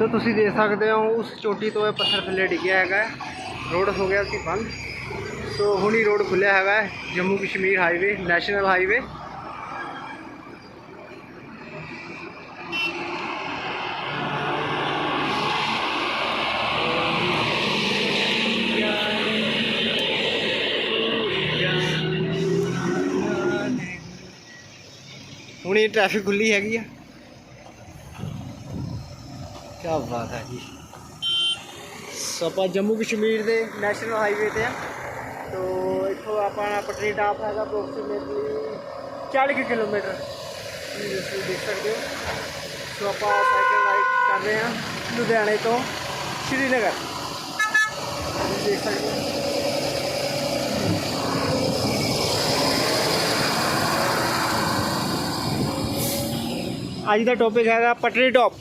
ਸੋ ਤੁਸੀਂ ਦੇਖ ਸਕਦੇ ਹੋ, ਉਸ ਚੋਟੀ ਤੋਂ ਇਹ ਪੱਥਰ ਥੱਲੇ ਡਿੱਗਿਆ ਹੈਗਾ ਰੋਡ ਹੋ ਗਿਆ ਸੀ ਬੰਦ। ਸੋ ਹੁਣ ਹੀ ਰੋਡ ਖੁੱਲਿਆ ਹੈਗਾ Jammu Kashmir highway national highway ਹੁਣੀ ਟ੍ਰੈਫਿਕ ਖੁੱਲੀ ਹੈਗੀ ਆ। ਕੀ ਬਾਤ ਹੈ ਜੀ। ਆਪਾਂ ਜੰਮੂ ਕਸ਼ਮੀਰ ਦੇ ਨੈਸ਼ਨਲ ਹਾਈਵੇ ਤੇ ਆ। ਤੋ ਇੱਥੋਂ ਆਪਾਂ ਪਟਨੀਟਾਪ ਹੈਗਾ ਅਪਰੋਕਸੀਮੇਟਲੀ 40 ਕੁ ਕਿਲੋਮੀਟਰ। ਤੁਸੀਂ ਦੇਖ ਸਕਦੇ ਹੋ। ਸੋ ਆਪਾਂ ਸਾਈਕਲ ਰਾਈਡ ਕਰ ਰਹੇ ਹਾਂ ਲੁਧਿਆਣੇ ਤੋਂ ਸ਼੍ਰੀਨਗਰ। ਦੇਖ ਸਕਦੇ ਹੋ। ਅੱਜ ਦਾ ਟੌਪਿਕ ਹੈਗਾ ਪਟਨੀ ਟਾਪ।